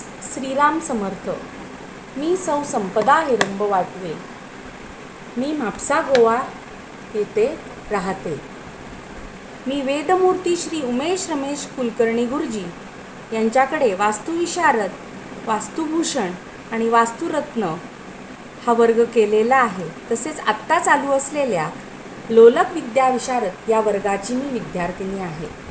श्रीराम समर्थ मी सौ संपदा हिरंब वाटवे. मी म्हापसा गोवा येथे राहते. मी वेदमूर्ती श्री उमेश रमेश कुलकर्णी गुरुजी यांच्याकडे वास्तुविशारद वास्तुभूषण आणि वास्तुरत्न हा वर्ग केलेला आहे. तसेच आत्ता चालू असलेल्या लोलक विद्याविशारद या वर्गाची मी विद्यार्थिनी आहे.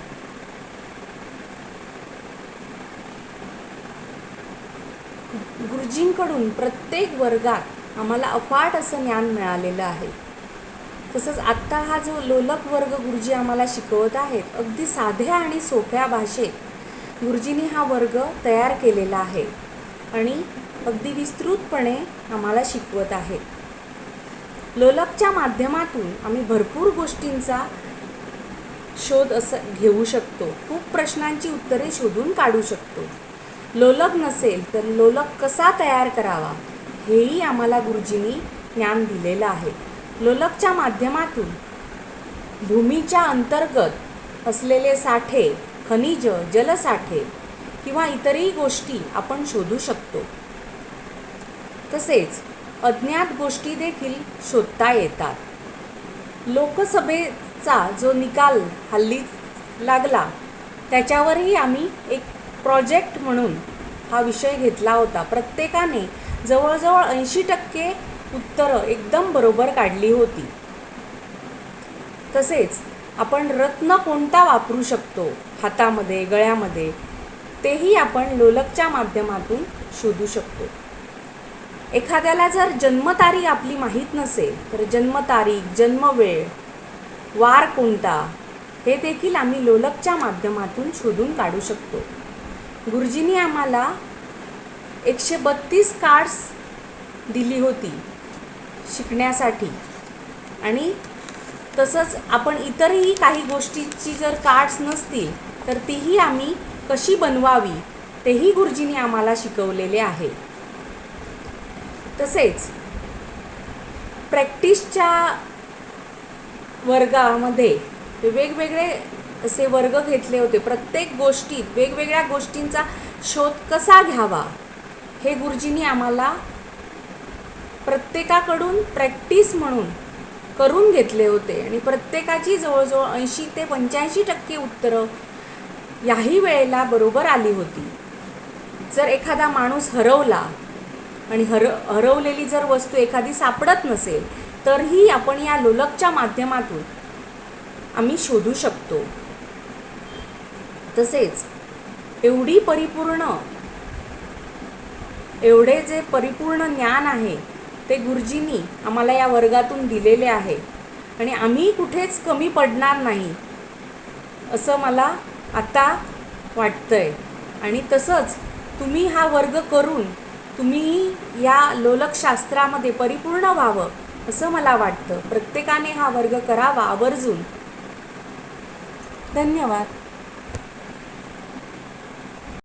गुरुजींकडून प्रत्येक वर्गात आम्हाला अफाट असं ज्ञान मिळालेलं आहे. तसंच आत्ता हा जो लोलक वर्ग गुरुजी आम्हाला शिकवत आहेत अगदी साध्या आणि सोप्या भाषेत गुरुजींनी हा वर्ग तयार केलेला आहे आणि अगदी विस्तृतपणे आम्हाला शिकवत आहेत लोलकच्या माध्यमातून आम्ही भरपूर गोष्टींचा शोध असं घेऊ शकतो. खूप प्रश्नांची उत्तरे शोधून काढू शकतो. लोलक नसेल तर लोलक कसा तयार करावा हेही आम्हाला गुरुजींनी ज्ञान दिलेलं आहे. लोलकच्या माध्यमातून भूमीच्या अंतर्गत असलेले साठे खनिज जलसाठे किंवा इतरही गोष्टी आपण शोधू शकतो. तसेच अज्ञात गोष्टी देखील शोधता येतात. लोकसभेचा जो निकाल हल्ली लागला त्याच्यावरही आम्ही एक प्रोजेक्ट म्हणून हा विषय घेतला होता. प्रत्येकाने जवळजवळ ऐंशी टक्के उत्तरं एकदम बरोबर काढली होती. तसेच आपण रत्न कोणता वापरू शकतो? हातामध्ये गळ्यामध्ये? तेही आपण लोलकच्या माध्यमातून शोधू शकतो. एखाद्याला जर जन्मतारीख आपली माहीत नसेल तर जन्मतारीख जन्मवेळ वार कोणता? हे देखील आम्ही लोलकच्या माध्यमातून शोधून काढू शकतो. गुरुजींनी आम्हाला एकशे बत्तीस कार्ड्स दिली होती शिकण्यासाठी. आणि तसंच आपण इतरही काही गोष्टीची जर कार्ड्स नसतील तर तीही आम्ही कशी बनवावी तेही गुरुजींनी आम्हाला शिकवलेले आहे. तसेच प्रॅक्टिसच्या वर्गामध्ये वेगवेगळे असे वर्ग घेतले होते. प्रत्येक गोष्टीत वेगवेगळ्या गोष्टींचा शोध कसा घ्यावा? हे गुरुजींनी आम्हाला प्रत्येकाकडून प्रॅक्टिस म्हणून करून घेतले होते. आणि प्रत्येकाची जवळजवळ ऐंशी ते पंच्याऐंशी टक्के उत्तरं याही वेळेला बरोबर आली होती. जर एखादा माणूस हरवला आणि हर हरवलेली जर वस्तू एखादी सापडत नसेल तरही आपण या लोलकच्या माध्यमातून आम्ही शोधू शकतो. तसेच एवढी परिपूर्ण एवढे जे परिपूर्ण ज्ञान आहे ते गुरुजींनी आम्हाला या वर्गातून दिलेले आहे. आणि आम्ही कुठेच कमी पडणार नाही असं मला आता वाटतंय. आणि तसंच तुम्ही हा वर्ग करून तुम्ही या लोलकशास्त्रामध्ये परिपूर्ण व्हावं असं मला वाटतं. प्रत्येकाने हा वर्ग करावा आवर्जून. धन्यवाद.